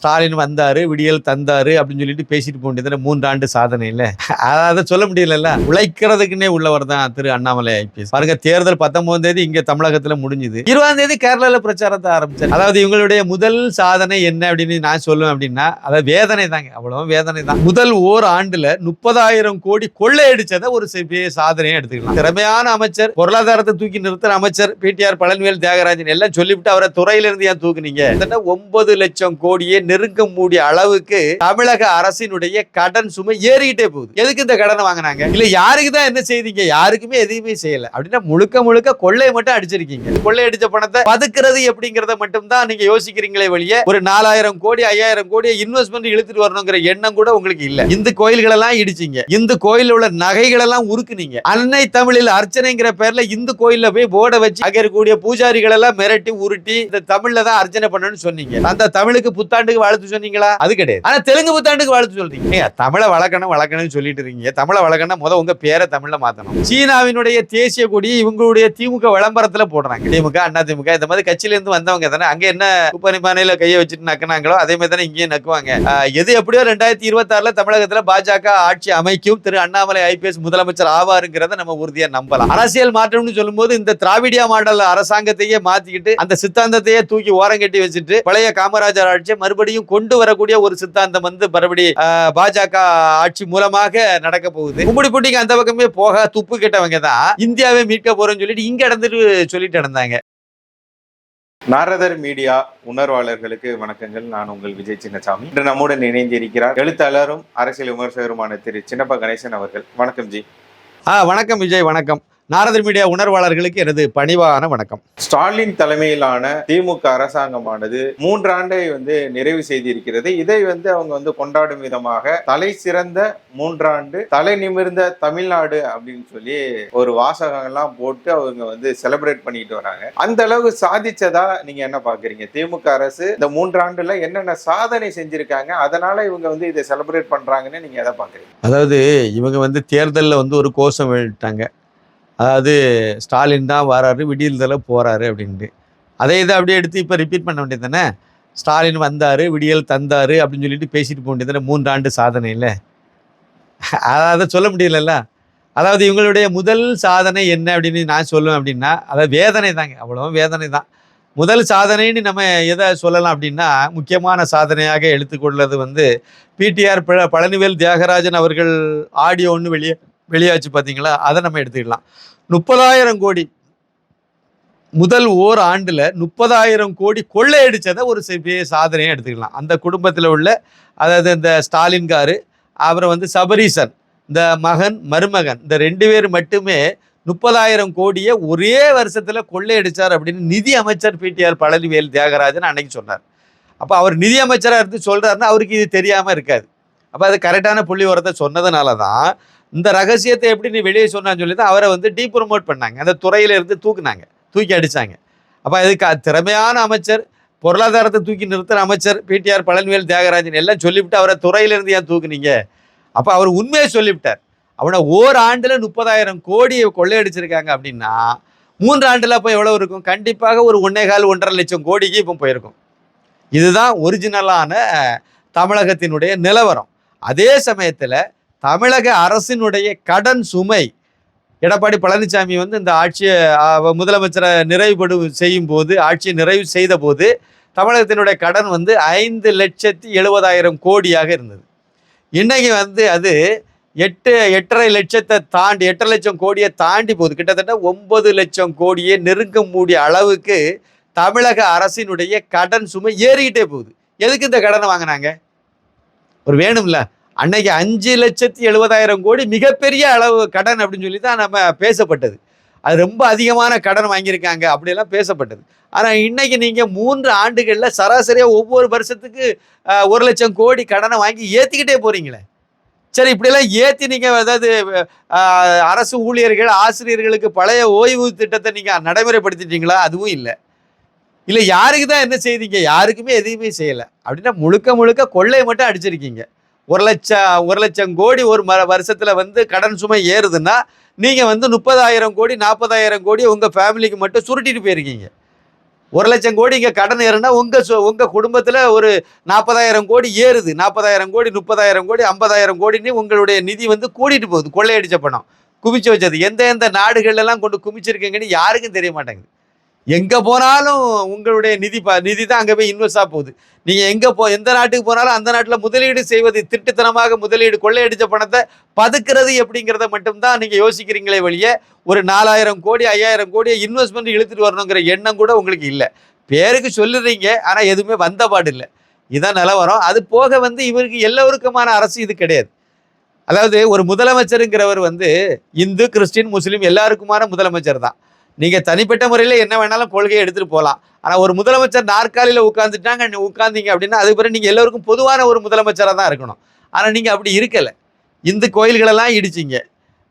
ஸ்டாலின் வந்தாரு விடியல் தந்தாரு அப்படின்னு சொல்லிட்டு பேசிட்டு போக வேண்டியது மூன்றாண்டு சாதனை அதை சொல்ல முடியலல்ல. உழைக்கிறதுக்குன்னே உள்ளவர் தான் திரு அண்ணாமலை ஐபிஎஸ் பாருங்க தேர்தல் பத்தொன்பதாம் தேதி இங்க தமிழகத்துல முடிஞ்சுது. இருபதாம் தேதி கேரளால பிரச்சாரத்தை ஆரம்பிச்சார். அதாவது இவங்களுடைய முதல் சாதனை என்ன அப்படின்னு நான் சொல்லுவேன் அப்படின்னா அதாவது வேதனை தாங்க. அவ்வளவு வேதனை தான். முதல் ஓர் ஆண்டுல முப்பதாயிரம் கோடி கொள்ளையடிச்சதை ஒரு பெரிய சாதனையை எடுத்துக்கலாம். திறமையான அமைச்சர் பொருளாதாரத்தை தூக்கி நிறுத்துற அமைச்சர் பிடிஆர் பழனிவேல் தியாகராஜன் எல்லாம் சொல்லிவிட்டு அவரை துறையிலிருந்து ஏன் தூக்குனீங்க? ஒன்பது லட்சம் கோடியே நெருங்க மூடிய அளவுக்கு தமிழக அரசினுடைய கடன் சுமை ஏறிக்கிட்டே போகுது. எதுக்கு இந்த கடனை வாங்கினாங்க? இல்ல யாருக்கு தான் என்ன செய்தீங்க? யாருக்குமே எதையுமே செய்யல. அப்படின்னா முழுக்க முழுக்க கொள்ளையை மட்டும் அடிச்சிருக்கீங்க. கொள்ளை அடிச்ச பணத்தை பதுக்குறது எப்படிங்கறத மட்டும் தான் நீங்க யோசிக்கிறீங்களே வழிய ஒரு நாலாயிரம் கோடி ஐயாயிரம் கோடி இன்வெஸ்ட்மெண்ட் இழுத்துட்டு வரணுங்கிற எண்ணம் கூட உங்களுக்கு இல்ல. இந்த கோயில்கள் எல்லாம் இடிச்சீங்க. இந்த கோயில் உள்ள நகைகள் எல்லாம் உருக்குனீங்க. அன்னை தமிழில் அர்ச்சனைங்கிற பேர்ல இந்து கோயில்ல போய் போர்டை வச்சு அங்க இருக்கக்கூடிய பூஜாரிகள் எல்லாம் மிரட்டி உருட்டி இந்த தமிழ்ல தான் அர்ச்சனை பண்ணணும்னு சொன்னீங்க. அந்த தமிழுக்கு புத்தாண்டுக்கு வாழ்த்து சொன்னீங்களா? அது கிடையாது. ஆனா தெலுங்கு புத்தாண்டுக்கு வாழ்த்து சொல்றீங்க. தமிழை வளர்க்கணும் வளர்க்கணும்னு சொல்லிட்டு இருக்கீங்க. தமிழை வளர்க்கணும் முத உங்க பேரை தமிழ்ல மாத்தணும். சீனாவினுடைய தேசிய கொடி இவங்களுடைய திமுக விளம்பரத்துல போடுறாங்க. திமுக அண்ணா திமுக இந்த மாதிரி கட்சியில இருந்து வந்தவங்க தானே அங்க என்ன குப்பனிப்பானையில கையை வச்சுட்டு நக்குனாங்களோ அதே மாதிரி தானே இங்கேயும் நக்குவாங்க. எது எப்படியோ ரெண்டாயிரத்தி இருபத்தி ஆறுல தமிழகத்துல பாஜக ஆட்சி அமைக்கும் திரு அண்ணாமலை ஐபிஎஸ் முதலமைச்சர் ஆவாருங்கிறத நம்ம உறுதியா நம்பலாம். அரசியல் மாற்றம்னு சொல்லும்போது இந்த திராவிடியா மாடல் அரசாங்கத்தையே மாத்திக்கிட்டு அந்த சித்தாந்தத்தையே தூக்கி ஓரங்கட்டி வச்சுட்டு பழைய காமராஜர் ஆட்சியை மறுபடியும் கொண்டு வரக்கூடிய ஒரு சித்தாந்தம் வந்து மறுபடி பாஜக ஆட்சி மூலமாக நடக்க போகுது. கும்படி புட்டிக்கு அந்த பக்கமே போக துப்பு கெட்டவங்க தான். இந்தியாவை மீட்க போறோம்னு சொல்லிட்டு இங்க இடந்துட்டு சொல்லிட்டு நடந்தாங்க. நாரதர் மீடியா உணர்வாளர்களுக்கு வணக்கங்கள். நான் உங்கள் விஜய் சின்னசாமி. இன்று நம்முடன் இணைந்திருக்கிறார் எழுத்தாளரும் அரசியல் விமர்சகருமான திரு சின்னப்ப கணேசன் அவர்கள். வணக்கம் ஜி. ஆ வணக்கம் விஜய் வணக்கம். நாரதர் மீடியா உணர்வாளர்களுக்கு எனது பணிவான வணக்கம். ஸ்டாலின் தலைமையிலான திமுக அரசாங்கமானது மூன்றாண்டை வந்து நிறைவு செய்திருக்கிறது. இதை வந்து அவங்க வந்து கொண்டாடும் விதமாக தலை சிறந்த மூன்றாண்டு தலை நிமிர்ந்த தமிழ்நாடு அப்படின்னு சொல்லி ஒரு வாசகங்கள்லாம் போட்டு அவங்க வந்து செலிப்ரேட் பண்ணிட்டு வராங்க. அந்த அளவு சாதிச்சதா நீங்க என்ன பாக்குறீங்க? திமுக அரசு இந்த மூன்றாண்டுல என்னென்ன சாதனை செஞ்சிருக்காங்க? அதனால இவங்க வந்து இதை செலிப்ரேட் பண்றாங்கன்னு நீங்க எதை பாக்குறீங்க? அதாவது இவங்க வந்து தேர்தலில் வந்து ஒரு கோஷம் வெளியிட்டாங்க அதாவது ஸ்டாலின் தான் வராரு விடியல்தல போகிறாரு அப்படின்ட்டு. அதே இதை அப்படியே எடுத்து இப்போ ரிப்பீட் பண்ண வேண்டியது தானே ஸ்டாலின் வந்தார் விடியல் தந்தார் அப்படின்னு சொல்லிட்டு பேசிட்டு போக வேண்டியது தானே மூன்றாண்டு சாதனை இல்லை அதை சொல்ல முடியலல்ல. அதாவது இவங்களுடைய முதல் சாதனை என்ன அப்படின்னு நான் சொல்லுவேன் அப்படின்னா அதாவது வேதனை தாங்க. அவ்வளோ வேதனை தான். முதல் சாதனைன்னு நம்ம எதை சொல்லலாம் அப்படின்னா முக்கியமான சாதனையாக எடுத்துக்கொள்ளது வந்து பிடிஆர் பழனிவேல் தியாகராஜன் அவர்கள் ஆடியோ ஒன்று வெளியே வெளியாச்சு பார்த்தீங்களா அதை நம்ம எடுத்துக்கலாம். முப்பதாயிரம் கோடி முதல் ஓர் ஆண்டில் முப்பதாயிரம் கோடி கொள்ளையடிச்சதை ஒரு பெரிய சாதனையாக எடுத்துக்கலாம். அந்த குடும்பத்தில் உள்ள அதாவது இந்த ஸ்டாலின் காரு அப்புறம் வந்து சபரீசன் இந்த மகன் மருமகன் இந்த ரெண்டு பேர் மட்டுமே முப்பதாயிரம் கோடியை ஒரே வருஷத்தில் கொள்ளையடிச்சார் அப்படின்னு நிதி அமைச்சர் பிடிஆர் பழனிவேல் தியாகராஜன் அன்னைக்கு சொன்னார். அப்போ அவர் நிதி அமைச்சராக இருந்து சொல்கிறாருன்னா அவருக்கு இது தெரியாமல் இருக்காது. அப்போ அது கரெக்டான புள்ளி உரத்தை சொன்னதுனால தான் இந்த ரகசியத்தை எப்படி நீ வெளியே சொன்னான்னு சொல்லி தான் அவரை வந்து டீ ப்ரொமோட் பண்ணாங்க. அந்த துறையில இருந்து தூக்குனாங்க. தூக்கி அடிச்சாங்க. அப்போ அதுக்கு திறமையான அமைச்சர் பொருளாதாரத்தை தூக்கி நிறுத்துகிற அமைச்சர் பிடிஆர் பழனிவேல் தியாகராஜன் எல்லாம் சொல்லிவிட்டு அவரை துறையிலேருந்து ஏன் தூக்குனீங்க? அப்போ அவர் உண்மையை சொல்லிவிட்டார். அவனை ஓர் முப்பதாயிரம் கோடியை கொள்ளையடிச்சிருக்காங்க அப்படின்னா மூன்று ஆண்டில் அப்போ எவ்வளோ இருக்கும்? கண்டிப்பாக ஒரு ஒன்றே கால் ஒன்றரை லட்சம் கோடிக்கு இப்போ போயிருக்கும். இதுதான் ஒரிஜினலான தமிழகத்தினுடைய நிலவரம். அதே சமயத்தில் தமிழக அரசினுடைய கடன் சுமை. எடப்பாடி பழனிசாமி வந்து இந்த ஆட்சியை முதலமைச்சரை நிறைவுபடு செய்யும் போது ஆட்சியை நிறைவு செய்த போது தமிழகத்தினுடைய கடன் வந்து ஐந்து லட்சத்தி எழுபதாயிரம் கோடியாக இருந்தது. இன்னைக்கு வந்து அது எட்டு எட்டரை லட்சத்தை தாண்டி எட்டரை லட்சம் கோடியை தாண்டி போகுது. கிட்டத்தட்ட ஒன்பது லட்சம் கோடியை நெருங்க மூடிய அளவுக்கு தமிழக அரசினுடைய கடன் சுமை ஏறிக்கிட்டே போகுது. எதுக்கு இந்த கடனை வாங்கினாங்க? ஒரு வேணும்ல. அன்னைக்கு அஞ்சு லட்சத்தி எழுபதாயிரம் கோடி மிகப்பெரிய அளவு கடன் அப்படின்னு சொல்லி தான் நம்ம பேசப்பட்டது. அது ரொம்ப அதிகமான கடன் வாங்கியிருக்காங்க அப்படிலாம் பேசப்பட்டது. ஆனால் இன்றைக்கி நீங்கள் மூன்று ஆண்டுகளில் சராசரியாக ஒவ்வொரு வருஷத்துக்கு ஒரு லட்சம் கோடி கடனை வாங்கி ஏற்றிக்கிட்டே போகிறீங்களே சரி இப்படியெல்லாம் ஏற்றி நீங்கள் அதாவது அரசு ஊழியர்கள் ஆசிரியர்களுக்கு பழைய ஓய்வு திட்டத்தை நீங்கள் நடைமுறைப்படுத்திட்டீங்களா? அதுவும் இல்லை. இல்லை யாருக்கு தான் என்ன செய்தீங்க? யாருக்குமே எதையுமே செய்யலை. அப்படின்னா முழுக்க முழுக்க கொள்ளையை மட்டும் அடிச்சிருக்கீங்க. ஒரு லட்சம் ஒரு லட்சம் கோடி ஒரு ம வருஷத்தில் வந்து கடன் சுமை ஏறுதுன்னா நீங்கள் வந்து முப்பதாயிரம் கோடி நாற்பதாயிரம் கோடி உங்கள் ஃபேமிலிக்கு மட்டும் சுருட்டிட்டு போயிருக்கீங்க. ஒரு லட்சம் கோடி இங்கே கடன் ஏறுனா உங்கள் சொ உங்கள் குடும்பத்தில் ஒரு நாற்பதாயிரம் கோடி ஏறுது. நாற்பதாயிரம் கோடி முப்பதாயிரம் கோடி ஐம்பதாயிரம் கோடின்னு உங்களுடைய நிதி வந்து கூட்டிகிட்டு போகுது. கொள்ளையடிச்ச பணம். குமிச்சு வச்சது. எந்த எந்த நாடுகள்லாம் கொண்டு குமிச்சிருக்கீங்கன்னு யாருக்கும் தெரிய மாட்டேங்குது. எங்கே போனாலும் உங்களுடைய நிதி ப நிதி தான் அங்கே போய் இன்வெஸ்டாக போகுது. நீங்கள் எங்கே போ எந்த நாட்டுக்கு போனாலும் அந்த நாட்டில் முதலீடு செய்வது திட்டுத்தனமாக முதலீடு கொள்ளையடித்த பணத்தை பதுக்கிறது எப்படிங்கிறத மட்டும்தான் நீங்கள் யோசிக்கிறீங்களே வழியே ஒரு நாலாயிரம் கோடி ஐயாயிரம் கோடியை இன்வெஸ்ட்மெண்ட் இழுத்துட்டு வரணுங்கிற எண்ணம் கூட உங்களுக்கு இல்லை. பேருக்கு சொல்லுறீங்க ஆனால் எதுவுமே வந்த பாடு இல்லை. இதான் நிலவரம். அது போக வந்து இவருக்கு எல்லோருக்குமான அரசு இது கிடையாது. அதாவது ஒரு முதலமைச்சருங்கிறவர் வந்து இந்து கிறிஸ்டின் முஸ்லீம் எல்லாருக்குமான முதலமைச்சர் தான். நீங்கள் தனிப்பட்ட முறையில் என்ன வேணாலும் கொள்கையை எடுத்துகிட்டு போகலாம் ஆனால் ஒரு முதலமைச்சர் நாற்காலியில் உட்காந்துட்டாங்க நீ உட்காந்தீங்க அப்படின்னா அதுக்கு பிறகு நீங்கள் எல்லோருக்கும் பொதுவான ஒரு முதலமைச்சராக தான் இருக்கணும். ஆனால் நீங்கள் அப்படி இருக்கலை. இந்து கோயில்களெல்லாம் இடிச்சிங்க.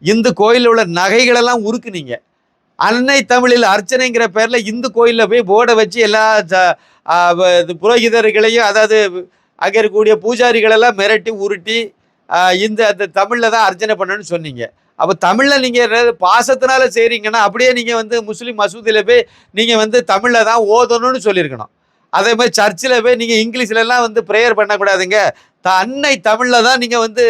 இந்து கோயிலில் உள்ள நகைகளெல்லாம் உருக்குனீங்க. அன்னை தமிழில் அர்ச்சனைங்கிற பேரில் இந்து கோயிலில் போய் போர்டை வச்சு எல்லா இது புரோகிதர்களையும் அதாவது அங்கே இருக்கக்கூடிய பூஜாரிகளெல்லாம் மிரட்டி உருட்டி இந்த அந்த தமிழில் தான் அர்ச்சனை பண்ணணும்னு சொன்னீங்க. அப்போ தமிழில் நீங்கள் பாசத்தினால செய்கிறீங்கன்னா அப்படியே நீங்கள் வந்து முஸ்லீம் மசூதியில் போய் நீங்கள் வந்து தமிழில் தான் ஓதணும்னு சொல்லியிருக்கணும். அதே மாதிரி சர்ச்சில் போய் நீங்கள் இங்கிலீஷ்லலாம் வந்து ப்ரேயர் பண்ணக்கூடாதுங்க. த அன்னை தமிழில் தான் நீங்கள் வந்து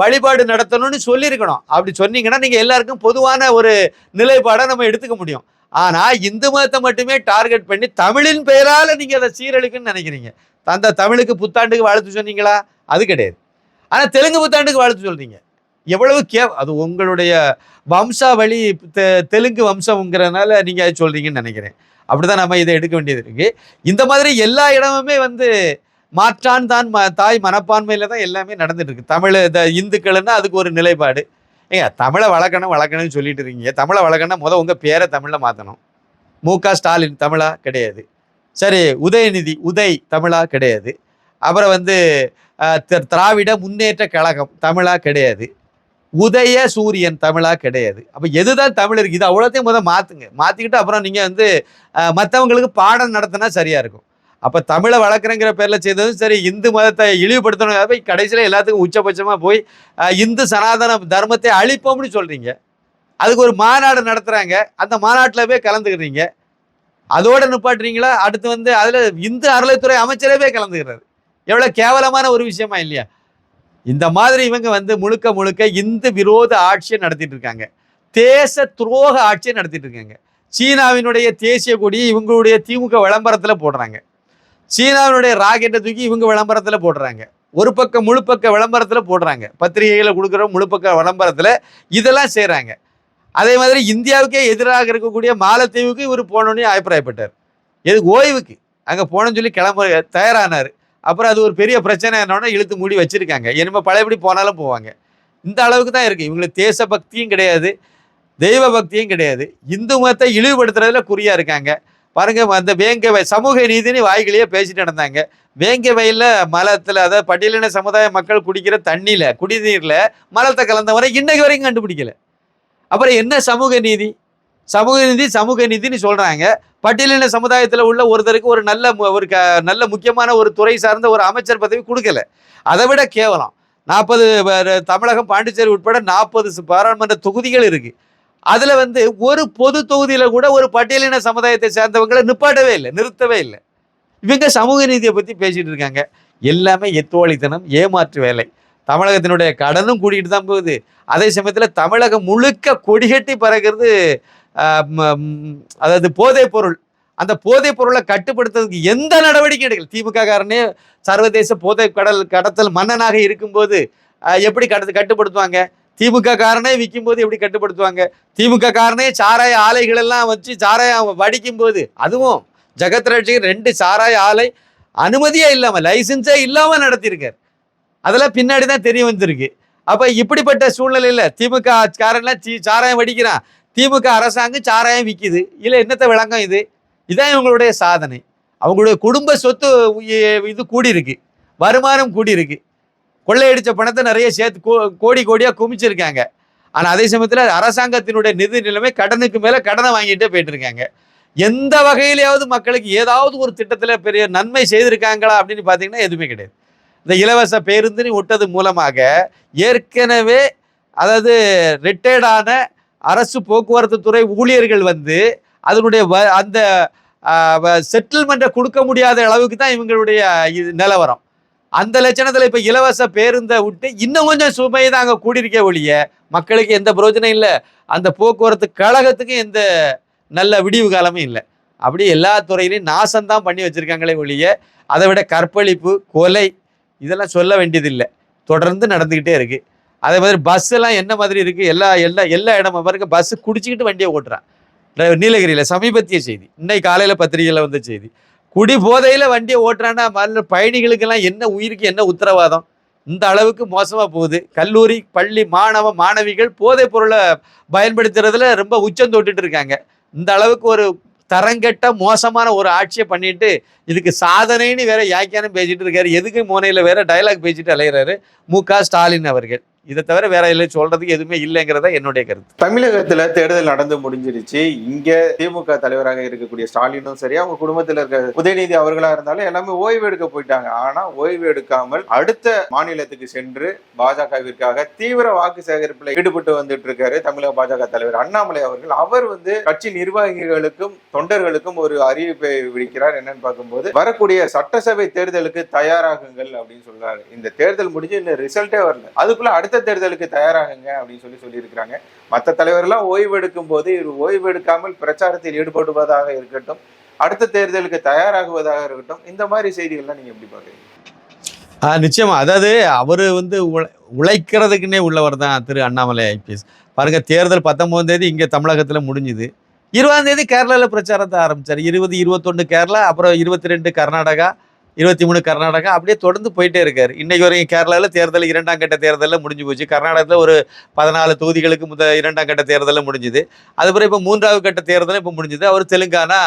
வழிபாடு நடத்தணும்னு சொல்லியிருக்கணும். அப்படி சொன்னீங்கன்னா நீங்கள் எல்லாருக்கும் பொதுவான ஒரு நிலைப்பாடை நம்ம எடுத்துக்க முடியும். ஆனால் இந்து மதத்தை மட்டுமே டார்கெட் பண்ணி தமிழின் பெயரால் நீங்கள் அதை சீரழிக்குன்னு நினைக்கிறீங்க. அந்த தமிழுக்கு புத்தாண்டுக்கு வாழ்த்து சொன்னீங்களா? அது கிடையாது. ஆனால் தெலுங்கு புத்தாண்டுக்கு வாழ்த்து சொல்கிறீங்க எவ்வளவு கே அது உங்களுடைய வம்சாவளி தெ- தெலுங்கு வம்சம்ங்கிறனால நீங்கள் அதை சொல்கிறீங்கன்னு நினைக்கிறேன். அப்படிதான் நம்ம இதை எடுக்க வேண்டியது இருக்குது இந்த மாதிரி எல்லா இடமுமே வந்து மாற்றான் தான் ம தாய் மனப்பான்மையில் தான் எல்லாமே நடந்துட்டு இருக்கு. தமிழ் இந்த இந்துக்கள்னா அதுக்கு ஒரு நிலைப்பாடு. ஏங்க தமிழை வளர்க்கணும் வளர்க்கணும்னு சொல்லிட்டு இருக்கீங்க. தமிழை வளர்க்கணும்னா முத உங்கள் பேரை தமிழில் மாற்றணும் மு க ஸ்டாலின் தமிழா கிடையாது. சரி உதயநிதி உதய் தமிழா கிடையாது. அப்புறம் வந்து திராவிட முன்னேற்ற கழகம் தமிழா கிடையாது. உதய சூரியன் தமிழாக கிடையாது. அப்போ எதுதான் தமிழ் இருக்குது இது அவ்வளோத்தையும் முதல் மாற்றுங்க மாற்றிக்கிட்டு அப்புறம் நீங்கள் வந்து மற்றவங்களுக்கு பாடம் நடத்தினா சரியாக இருக்கும். அப்போ தமிழை வளர்க்குறங்கிற பேரில் செய்ததும் சரி இந்து மதத்தை இழிவுபடுத்தணும். போய் கடைசியில் எல்லாத்துக்கும் உச்சபட்சமாக போய் இந்து சனாதன தர்மத்தை அழிப்போம்னு சொல்கிறீங்க அதுக்கு ஒரு மாநாடு நடத்துகிறாங்க அந்த மாநாட்டில் போய் கலந்துக்கிறீங்க. அதோட நிப்பாட்டுறீங்களா? அடுத்து வந்து அதில் இந்து அறளைத்துறை அமைச்சரே போய் கலந்துக்கிறாரு. எவ்வளோ கேவலமான ஒரு விஷயமா இல்லையா? இந்த மாதிரி இவங்க வந்து முழுக்க முழுக்க இந்து விரோத ஆட்சியை நடத்திட்டு இருக்காங்க. தேச துரோக ஆட்சியை நடத்திட்டு இருக்காங்க. சீனாவினுடைய தேசிய கொடி இவங்களுடைய திமுக விளம்பரத்தில் போடுறாங்க. சீனாவினுடைய ராக்கெட்டை தூக்கி இவங்க விளம்பரத்தில் போடுறாங்க. ஒரு பக்கம் முழுப்பக்க விளம்பரத்தில் போடுறாங்க. பத்திரிகைகளை கொடுக்குற முழுப்பக்க விளம்பரத்தில் இதெல்லாம் செய்கிறாங்க அதே மாதிரி இந்தியாவுக்கே எதிராக இருக்கக்கூடிய மாலத்தீவுக்கு இவர் போனோன்னே அபிப்பிராயப்பட்டார். எது ஓய்வுக்கு? அங்கே போனோன்னு சொல்லி கிளம்ப தயாரானார். அப்புறம் அது ஒரு பெரிய பிரச்சனை என்னோட இழுத்து மூடி வச்சுருக்காங்க. இனிமேல் பழையபடி போனாலும் போவாங்க. இந்த அளவுக்கு தான் இருக்குது இவங்களுக்கு தேச பக்தியும் கிடையாது தெய்வ பக்தியும் கிடையாது. இந்து மதத்தை இழிவுபடுத்துறதுல குறியாக இருக்காங்க. பாருங்க அந்த வேங்க வய சமூக நீதினு வாய்களையே பேசிட்டு நடந்தாங்க. வேங்க மலத்தில் அதாவது பட்டியலின சமுதாய மக்கள் குடிக்கிற தண்ணியில் குடிநீரில் மலத்தை கலந்தவரை இன்னைக்கு வரைக்கும் கண்டுபிடிக்கல. அப்புறம் என்ன சமூக நீதி? சமூக நீதி சமூக நீதினு சொல்கிறாங்க பட்டியலின சமுதாயத்தில் உள்ள ஒருத்தருக்கு ஒரு நல்ல ஒரு க நல்ல முக்கியமான ஒரு துறை சார்ந்த ஒரு அமைச்சர் பதவி கொடுக்கல. அதை விட கேவலம். நாற்பது தமிழகம் பாண்டிச்சேரி உட்பட நாற்பது பாராளுமன்ற தொகுதிகள் இருக்குது அதில் வந்து ஒரு பொது தொகுதியில் கூட ஒரு பட்டியலின சமுதாயத்தை சேர்ந்தவங்களை நிப்பாட்டவே இல்லை நிறுத்தவே இல்லை. இவங்க சமூக நீதியை பற்றி பேசிகிட்டு இருக்காங்க. எல்லாமே எத்தோழித்தனம் ஏமாற்று வேலை. தமிழகத்தினுடைய கடனும் கூட்டிகிட்டு தான் போகுது. அதே சமயத்தில் தமிழகம் முழுக்க கொடிகட்டி பறக்கிறது அதாவது போதைப் பொருள். அந்த போதைப் பொருளை கட்டுப்படுத்துறதுக்கு எந்த நடவடிக்கையும் எடுக்கல. திமுக காரனே சர்வதேச போதை கடல் கடத்தல் மன்னனாக இருக்கும்போது எப்படி கடத்து கட்டுப்படுத்துவாங்க? திமுக காரனே விற்கும் போது எப்படி கட்டுப்படுத்துவாங்க? திமுக காரனே சாராய ஆலைகள் எல்லாம் வச்சு சாராயம் வடிக்கும் போது அதுவும் ஜெகத் ரட்சிகர் ரெண்டு சாராய ஆலை அனுமதியே இல்லாமல் லைசன்ஸே இல்லாமல் நடத்தியிருக்கார் அதெல்லாம் பின்னாடி தான் தெரிய வந்திருக்கு. அப்போ இப்படிப்பட்ட சூழ்நிலையில திமுக காரன்லாம் சி சாராயம் வடிக்கிறான். திமுக அரசாங்கம் சாராயம் விற்கிது இல்லை என்னத்த விளங்கம் இது? இதான் இவங்களுடைய சாதனை. அவங்களுடைய குடும்ப சொத்து இது கூடியிருக்கு. வருமானம் கூடி கொள்ளையடித்த கொள்ளையடிச்ச பணத்தை நிறைய சேர்த்து கோ- கோடி கோடியாக குமிச்சிருக்காங்க. ஆனால் அதே சமயத்தில் அரசாங்கத்தினுடைய நிதி நிலைமை கடனுக்கு மேலே கடனை வாங்கிட்டே போயிட்டு இருக்காங்க எந்த வகையிலையாவது மக்களுக்கு ஏதாவது ஒரு திட்டத்தில் பெரிய நன்மை செய்திருக்காங்களா அப்படின்னு பார்த்தீங்கன்னா எதுவுமே கிடையாது. இந்த இலவச பேருந்தினி விட்டது மூலமாக ஏற்கனவே அதாவது ரிட்டையர்டான அரசு போக்குவரத்து துறை ஊழியர்கள் வந்து அதனுடைய வ அந்த செட்டில்மெண்ட்டை கொடுக்க முடியாத அளவுக்கு தான் இவங்களுடைய இது நிலவரம். அந்த லட்சணத்தில் இப்போ இலவச பேருந்தை விட்டு இன்னும் கொஞ்சம் சுமை தான் அங்கே கூடியிருக்க ஒழிய மக்களுக்கு எந்த பிரயோஜனம் இல்லை. அந்த போக்குவரத்து கழகத்துக்கு எந்த நல்ல விடிவு காலமும் இல்லை. அப்படி எல்லா துறையிலையும் நாசம்தான் பண்ணி வச்சிருக்காங்களே ஒழிய அதை விட கற்பழிப்பு கொலை இதெல்லாம் சொல்ல வேண்டியதில்லை. தொடர்ந்து நடந்துக்கிட்டே இருக்குது அதே மாதிரி பஸ் எல்லாம் என்ன மாதிரி இருக்கு? எல்லா எல்லா எல்லா இடமும் பாருங்க பஸ் குடிச்சிக்கிட்டு வண்டியை ஓட்டுறான். நீலகிரியில் சமீபத்திய செய்தி. இன்னைக்கு காலையில் பத்திரிகையில் வந்த செய்தி. குடி போதையில் வண்டியை ஓட்டுறான்னா மற்ற பயணிகளுக்கெல்லாம் என்ன உயிருக்கு என்ன உத்தரவாதம்? இந்த அளவுக்கு மோசமாக போகுது. கல்லூரி பள்ளி மாணவ மாணவிகள் போதைப் பொருளை பயன்படுத்துறதுல ரொம்ப உச்சம் தொட்டுட்டு இருக்காங்க. இந்த அளவுக்கு ஒரு தரங்கெட்ட மோசமான ஒரு ஆட்சியை பண்ணிட்டு இதுக்கு சாதனைன்னு வேற யாக்கியானம் பேசிட்டு இருக்காரு. எதுக்கு மோனையில் வேற டயலாக் பேசிட்டு அலைகிறாரு மு க ஸ்டாலின் அவர்கள். இதை தவிர வேற இல்லை சொல்றதுக்கு எதுவுமே இல்லைங்கிறத என்னுடைய கருத்து. தமிழகத்துல தேர்தல் நடந்து முடிஞ்சிருச்சு. இங்க திமுக தலைவராக இருக்கக்கூடிய ஸ்டாலினும் சரி அவங்க குடும்பத்தில் இருக்க உதயநிதி அவர்களா இருந்தாலும் எல்லாமே ஓய்வு எடுக்க போயிட்டாங்க. ஆனா ஓய்வு எடுக்காமல் அடுத்த மாநிலத்துக்கு சென்று பாஜகவிற்காக தீவிர வாக்கு சேகரிப்புல ஈடுபட்டு வந்துட்டு இருக்காரு தமிழக பாஜக தலைவர் அண்ணாமலை அவர்கள். அவர் வந்து கட்சி நிர்வாகிகளுக்கும் தொண்டர்களுக்கும் ஒரு அறிவிப்பை விடுக்கிறார் என்னன்னு பார்க்கும்போது வரக்கூடிய சட்டசபை தேர்தலுக்கு தயாராகுங்கள் அப்படின்னு சொல்றாரு. இந்த தேர்தல் முடிஞ்சு இன்னும் ரிசல்ட்டே வரல. அதுக்குள்ள அடுத்த தேர்தலுக்கு தயாராகுங்க அப்படின்னு சொல்லி சொல்லியிருக்கிறாங்க. மற்ற தலைவர்கள்லாம் ஓய்வு எடுக்கும் போது இவர் ஓய்வு எடுக்காமல் பிரச்சாரத்தில் ஈடுபடுவதாக இருக்கட்டும் அடுத்த தேர்தலுக்கு தயாராகுவதாக இருக்கட்டும் இந்த மாதிரி செய்திகள்லாம் நீங்க எப்படி பாக்குறீங்க ஆஹ் நிச்சயமா. அதாவது அவர் வந்து உழைக்கிறதுக்குன்னே உள்ளவர் தான் திரு அண்ணாமலை ஐபிஎஸ். பாருங்க தேர்தல் பத்தொன்பதாம் தேதி இங்கே தமிழகத்தில் முடிஞ்சுது. இருபதாம் தேதி கேரளாவில் பிரச்சாரத்தை ஆரம்பிச்சார். இருபது இருபத்தொன்று கேரளா அப்புறம் இருபத்தி ரெண்டு கர்நாடகா இருபத்தி மூணு கர்நாடகா அப்படியே தொடர்ந்து போயிட்டே இருக்காரு. இன்னைக்கு வரைக்கும் கேரளாவில் தேர்தல் இரண்டாம் கட்ட தேர்தலில் முடிஞ்சு போச்சு. கர்நாடகத்தில் ஒரு பதினாலு தொகுதிகளுக்கு முத இரண்டாம் கட்ட தேர்தலில் முடிஞ்சுது. அதுக்கப்புறம் இப்போ மூன்றாவது கட்ட தேர்தலும் இப்போ முடிஞ்சுது. அவர் தெலுங்கானா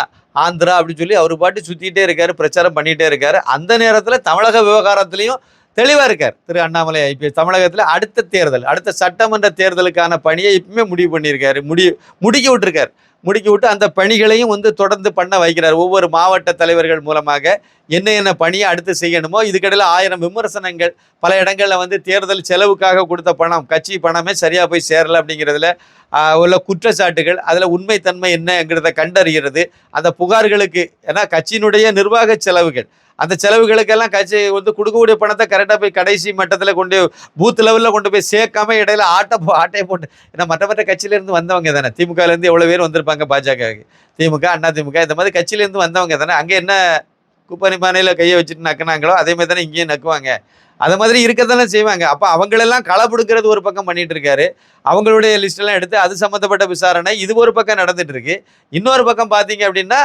ஆந்திரா அப்படின்னு சொல்லி அவர் பாட்டு சுற்றிட்டே இருக்காரு பிரச்சாரம் பண்ணிகிட்டே இருக்காரு. அந்த நேரத்தில் தமிழக விவகாரத்துலையும் தெளிவாக இருக்கார் திரு அண்ணாமலை ஐபிஎஸ் தமிழகத்தில் அடுத்த தேர்தல் அடுத்த சட்டமன்ற தேர்தலுக்கான பணியை இப்பவுமே முடிவு பண்ணியிருக்காரு. முடி முடிக்க விட்டுருக்கார். முடுக்கி விட்டு அந்த பணிகளையும் வந்து தொடர்ந்து பண்ண வைக்கிறார். ஒவ்வொரு மாவட்ட தலைவர்கள் மூலமாக என்ன என்ன பணியை அடுத்து செய்யணுமோ இதுக்கடையில் ஆயிரம் விமர்சனங்கள் பல இடங்களில் வந்து தேர்தல் செலவுக்காக கொடுத்த பணம் கட்சி பணமே சரியாக போய் சேரல அப்படிங்கிறதுல உள்ள குற்றச்சாட்டுகள் அதில் உண்மைத்தன்மை என்னங்கிறத கண்டறிகிறது. அந்த புகார்களுக்கு ஏன்னா கட்சியினுடைய நிர்வாக செலவுகள் அந்த செலவுகளுக்கெல்லாம் கட்சி வந்து கொடுக்கக்கூடிய பணத்தை கரெக்டாக போய் கடைசி மட்டத்தில் கொண்டு பூத் லெவலில் கொண்டு போய் சேர்க்காம இடையில ஆட்டை போ ஆட்டையை போட்டு ஏன்னா மற்ற மற்ற கட்சியிலேருந்து வந்தவங்க தானே. திமுகலேருந்து எவ்வளோ பேர் வந்திருப்பாங்க பாஜகவுக்கு? திமுக அண்ணா திமுக இந்த மாதிரி கட்சியிலேருந்து வந்தவங்க தானே. அங்கே என்ன குப்பனி பானையில் கையை வச்சுட்டு நக்குனாங்களோ அதே மாதிரி தானே இங்கேயும் நக்குவாங்க. அதை மாதிரி இருக்கத்தானே செய்வாங்க. அப்போ அவங்களெல்லாம் களப்படுக்கிறது ஒரு பக்கம் பண்ணிட்டு இருக்காரு அவங்களுடைய லிஸ்டெல்லாம் எடுத்து அது சம்மந்தப்பட்ட விசாரணை இது ஒரு பக்கம் நடந்துட்டு இருக்கு இன்னொரு பக்கம் பார்த்தீங்க அப்படின்னா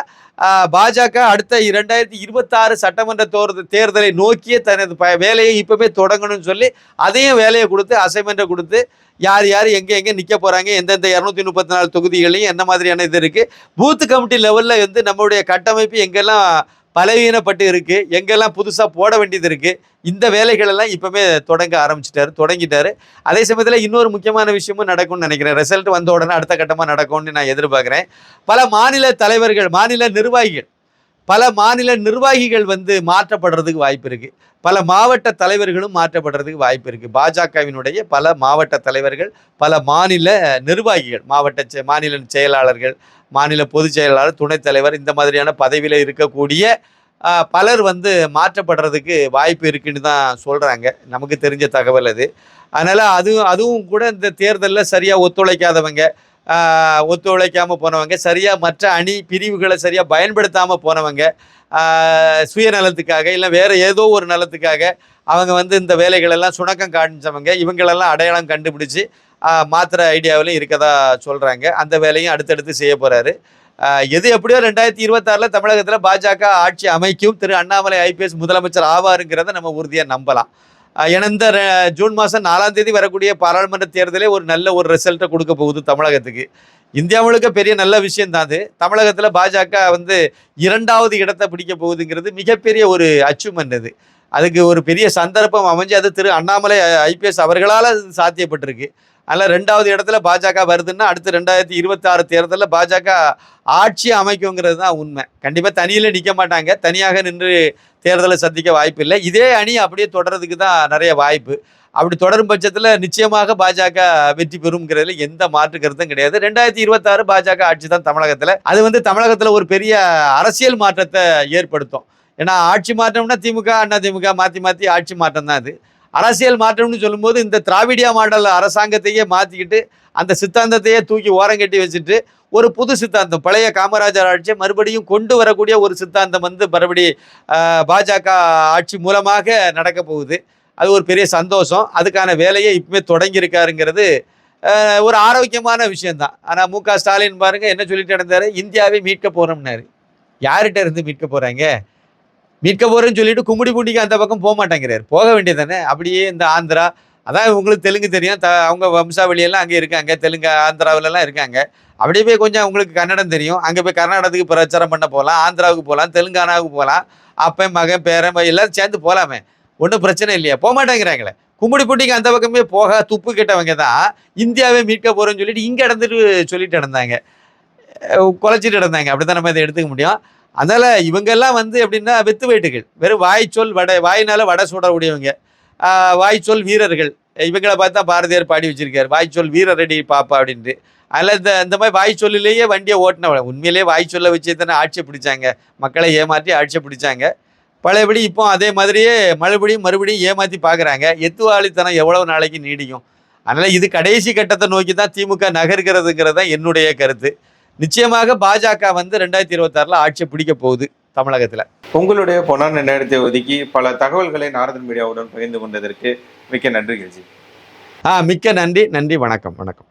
பாஜக அடுத்த இரண்டாயிரத்தி இருபத்தாறு சட்டமன்ற தோர் தேர்தலை நோக்கிய தனது ப வேலையை இப்போவே தொடங்கணும்னு சொல்லி அதையும் வேலையை கொடுத்து அசைன்மெண்ட்டை கொடுத்து யார் யார் எங்கே எங்கே நிற்க போகிறாங்க எந்தெந்த இரநூத்தி முப்பத்தி நாலு தொகுதிகளையும் என்ன மாதிரியான இது இருக்குது பூத்து கமிட்டி லெவலில் வந்து நம்மளுடைய கட்டமைப்பு எங்கெல்லாம் பலவீனப்பட்டு இருக்கு. எங்கெல்லாம் புதுசாக போட வேண்டியது இருக்கு. இந்த வேலைகளெல்லாம் இப்பவுமே தொடங்க ஆரம்பிச்சிட்டாரு தொடங்கிட்டாரு. அதே சமயத்தில் இன்னொரு முக்கியமான விஷயமும் நடக்கும்னு நினைக்கிறேன். ரிசல்ட் வந்த உடனே அடுத்த கட்டமாக நடக்கும்னு நான் எதிர்பார்க்குறேன். பல மாநில தலைவர்கள் மாநில நிர்வாகிகள் பல மாநில நிர்வாகிகள் வந்து மாற்றப்படுறதுக்கு வாய்ப்பு இருக்கு. பல மாவட்ட தலைவர்களும் மாற்றப்படுறதுக்கு வாய்ப்பு இருக்கு. பாஜகவினுடைய பல மாவட்ட தலைவர்கள் பல மாநில நிர்வாகிகள் மாவட்ட செ- மாநில செயலாளர்கள் மாநில பொதுச் செயலாளர் துணைத் தலைவர் இந்த மாதிரியான பதவியில் இருக்கக்கூடிய பலர் வந்து மாற்றப்படுறதுக்கு வாய்ப்பு இருக்குன்னு தான் சொல்கிறாங்க நமக்கு தெரிஞ்ச தகவல் அது. அதனால் அதுவும் அதுவும் கூட இந்த தேர்தலில் சரியாக ஒத்துழைக்காதவங்க ஒத்துழைக்காமல் போனவங்க சரியாக மற்ற அணி பிரிவுகளை சரியாக பயன்படுத்தாமல் போனவங்க சுயநலத்துக்காக இல்லை வேறு ஏதோ ஒரு நலத்துக்காக அவங்க வந்து இந்த வேலைகளெல்லாம் சுணக்கம் காணிச்சவங்க இவங்களெல்லாம் அடையாளம் கண்டுபிடிச்சு மாத்திர ஐடியாவிலும் இருக்கதா சொல்கிறாங்க அந்த வேலையும் அடுத்தடுத்து செய்ய போகிறாரு எது எப்படியோ ரெண்டாயிரத்தி இருபத்தாறில் தமிழகத்தில் பாஜக ஆட்சி அமைக்கும். திரு அண்ணாமலை ஐபிஎஸ் முதலமைச்சர் ஆவாருங்கிறத நம்ம உறுதியாக நம்பலாம். ஏன்னா இந்த ஜூன் மாதம் நாலாம் தேதி வரக்கூடிய பாராளுமன்ற தேர்தலே ஒரு நல்ல ஒரு ரிசல்ட்டை கொடுக்க போகுது தமிழகத்துக்கு. இந்தியா முழுக்க பெரிய நல்ல விஷயம் தான் அது. தமிழகத்தில் பாஜக வந்து இரண்டாவது இடத்தை பிடிக்க போகுதுங்கிறது மிகப்பெரிய ஒரு அச்சீவ்மெண்ட் அது. அதுக்கு ஒரு பெரிய சந்தர்ப்பம் அமைஞ்சு அது திரு அண்ணாமலை ஐபிஎஸ் அவர்களால் சாத்தியப்பட்டிருக்கு. அதில் ரெண்டாவது இடத்துல பாஜக வருதுன்னா அடுத்து ரெண்டாயிரத்தி இருபத்தாறு தேர்தலில் பாஜக ஆட்சி அமைக்குங்கிறது தான் உண்மை. கண்டிப்பாக தனியில் நிற்க மாட்டாங்க. தனியாக நின்று தேர்தலை சந்திக்க வாய்ப்பு இல்லை. இதே அணி அப்படியே தொடர்றதுக்கு தான் நிறைய வாய்ப்பு. அப்படி தொடரும் பட்சத்தில் நிச்சயமாக பாஜக வெற்றி பெறும்ங்கிறதுல எந்த மாற்று கருத்தும் கிடையாது. ரெண்டாயிரத்தி இருபத்தாறு பாஜக ஆட்சி தான் தமிழகத்தில். அது வந்து தமிழகத்தில் ஒரு பெரிய அரசியல் மாற்றத்தை ஏற்படுத்தும். ஏன்னா ஆட்சி மாற்றம்னா திமுக அண்ணா திமுக மாற்றி மாற்றி ஆட்சி மாற்றம் தான் அது. அரசியல் மாற்றம்னு சொல்லும்போது இந்த திராவிடியா மாடல் அரசாங்கத்தையே மாற்றிக்கிட்டு அந்த சித்தாந்தத்தையே தூக்கி ஓரங்கட்டி வச்சுட்டு ஒரு புது சித்தாந்தம் பழைய காமராஜர் ஆட்சியை மறுபடியும் கொண்டு வரக்கூடிய ஒரு சித்தாந்தம் வந்து மறுபடி பாஜக ஆட்சி மூலமாக நடக்க போகுது. அது ஒரு பெரிய சந்தோஷம். அதுக்கான வேலையை இப்பவுமே தொடங்கியிருக்காருங்கிறது ஒரு ஆரோக்கியமான விஷயந்தான் ஆனால் மு க ஸ்டாலின் பாருங்க என்ன சொல்லிட்டு நடந்தாரு? இந்தியாவை மீட்க போகிறோம்னாரு யார்கிட்ட இருந்து மீட்க போகிறாங்க மீட்க போறேன்னு சொல்லிட்டு கும்மிடி பூண்டிக்கு அந்த பக்கம் போக மாட்டேங்கிறார். போக வேண்டியது தானே அப்படியே இந்த ஆந்திரா அதான் உங்களுக்கு தெலுங்கு தெரியும். த அவங்க வம்சாவளியெல்லாம் அங்கே இருக்காங்க தெலுங்கு ஆந்திராவிலலாம் இருக்காங்க. அப்படியே போய் கொஞ்சம் உங்களுக்கு கன்னடம் தெரியும். அங்கே போய் கர்நாடகத்துக்கு பிரச்சாரம் பண்ண போகலாம் ஆந்திராவுக்கு போகலாம் தெலுங்கானாவுக்கு போகலாம் அப்பன் மகன் பேரன் எல்லாரும் சேர்ந்து போகலாமே ஒன்றும் பிரச்சனை இல்லையா? போக மாட்டேங்கிறாங்களே. பூண்டிக்கு அந்த பக்கமே போக துப்பு கிட்டவங்க தான். இந்தியாவே மீட்க போகிறோன்னு சொல்லிட்டு இங்கே இடந்துட்டு சொல்லிட்டு நடந்தாங்க. குலைச்சிட்டு இருந்தாங்க அப்படி தான் நம்ம இதை எடுத்துக்க முடியும். அதனால் இவங்கெல்லாம் வந்து எப்படின்னா வெத்து வேட்டுகள் வெறும் வாய்ச்சொல் வடை வாயினால் வடை சுடக்கூடியவங்க. வாய்ச்சொல் வீரர்கள். இவங்களை பார்த்தா பாரதியார் பாடி வச்சிருக்காரு. வாய்ச்சொல் வீரரடி பாப்பா அப்படின்ட்டு. அதில் இந்த இந்த மாதிரி வாய்ச்சொல்லிலேயே வண்டியை ஓட்டினவங்க. உண்மையிலேயே வாய்ச்சொல்லை வச்சு தானே ஆட்சியை பிடிச்சாங்க. மக்களை ஏமாற்றி ஆட்சியை பிடிச்சாங்க. பழையபடி இப்போ அதே மாதிரியே மறுபடியும் மறுபடியும் ஏமாற்றி பார்க்குறாங்க எத்துவாளித்தனம் எவ்வளவு நாளைக்கு நீடிக்கும். அதனால் இது கடைசி கட்டத்தை நோக்கி தான் திமுக நகர்கிறதுங்கிறது தான் என்னுடைய கருத்து. நிச்சயமாக பாஜக வந்து ரெண்டாயிரத்தி இருபத்தாறில் ஆட்சியை பிடிக்க போகுது தமிழகத்தில். உங்களுடைய பொன்னான நேரத்தை ஒதுக்கி பல தகவல்களை நாரதன் மீடியாவுடன் பகிர்ந்து கொண்டதற்கு மிக்க நன்றி கட்சி ஆ மிக்க நன்றி நன்றி வணக்கம் வணக்கம்.